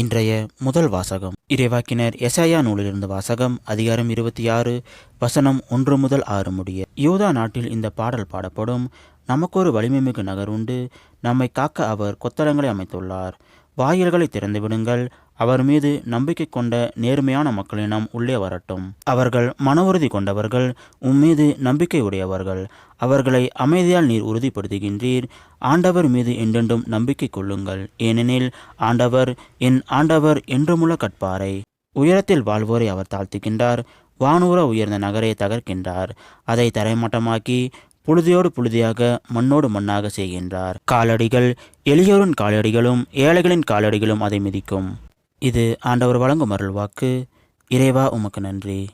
இன்றைய முதல் வாசகம். இறைவாக்கினர் எசாயா நூலிலிருந்து வாசகம் அதிகாரம் இருபத்தி ஆறு வசனம் ஒன்று முதல் ஆறு முடிய. யூதா நாட்டில் இந்த பாடல் பாடப்படும். நமக்கொரு வலிமைமிகு நகர் உண்டு. நம்மை காக்க அவர் கொத்தளங்களை அமைத்துள்ளார். வாயில்களை திறந்து விடுங்கள். அவர் மீது நம்பிக்கை கொண்ட நேர்மையான மக்களினம் உள்ளே வரட்டும். அவர்கள் மன உறுதி கொண்டவர்கள் உம்மீது நம்பிக்கை உடையவர்கள். அவர்களை அமைதியால் நீர் உறுதிப்படுத்துகின்றீர். ஆண்டவர் மீது என்றென்றும் நம்பிக்கை கொள்ளுங்கள். ஏனெனில் ஆண்டவர் என் ஆண்டவர் என்றுமுள்ள கட்பாரை உயரத்தில் வாழ்வோரை அவர் தாழ்த்துகின்றார். வானூர உயர்ந்த நகரை தகர்க்கின்றார். அதை தரைமட்டமாக்கி புழுதியோடு புழுதியாக மண்ணோடு மண்ணாக செய்கின்றார். காலடிகள் எளியோரின் காலடிகளும் ஏழைகளின் காலடிகளும் அதை மிதிக்கும். இது ஆண்டவர் வழங்கும் அருள் வாக்கு. இறைவா உமக்கு நன்றி.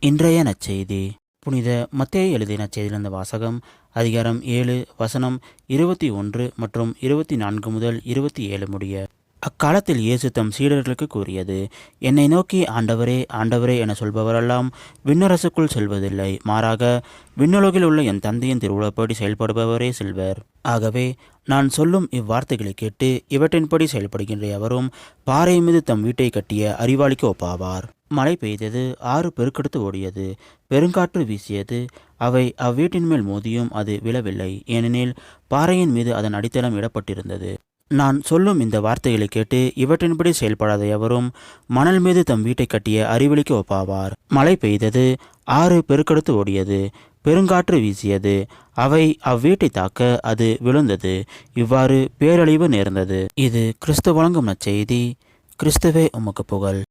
இன்றைய நற்செய்தி. புனித மத்திய எழுதிய நற்செய்தியிலிருந்த வாசகம் அதிகாரம் ஏழு வசனம் இருபத்தி ஒன்று மற்றும் இருபத்தி நான்கு முதல் இருபத்தி ஏழு முடிய. அக்காலத்தில் இயேசு தம் சீடர்களுக்கு கூறியது என்னை நோக்கி ஆண்டவரே ஆண்டவரே என சொல்பவரெல்லாம் விண்ணரசுக்குள் செல்வதில்லை. மாறாக விண்ணுலகில் உள்ள என் தந்தையின் திருவுளப்படி செயல்படுபவரே செல்வர். ஆகவே நான் சொல்லும் இவ்வார்த்தைகளை கேட்டு இவற்றின்படி செயல்படுகின்ற எவரும் பாறை மீது தம் வீட்டை கட்டிய அறிவாளிக்கு ஒப்பாவார். மழை பெய்தது ஆறு பெருக்கெடுத்து ஓடியது பெருங்காற்று வீசியது அவை அவ்வீட்டின் மேல் மோதியும் அது விழவில்லை. ஏனெனில் பாறையின் மீது அதன் அடித்தளம் இடப்பட்டிருந்தது. நான் சொல்லும் இந்த வார்த்தைகளை கேட்டு இவற்றின்படி செயல்படாத எவரும் மணல் மீது தம் வீட்டை கட்டிய அறிவெளிக்கு ஒப்பாவார். மழை பெய்தது ஆறு பெருக்கெடுத்து ஓடியது பெருங்காற்று வீசியது அவை அவ்வீட்டை தாக்க அது விழுந்தது இவ்வாறு பேரழிவு நேர்ந்தது. இது கிறிஸ்து வழங்கும் நச்செய்தி கிறிஸ்துவே உமக்கு புகழ்.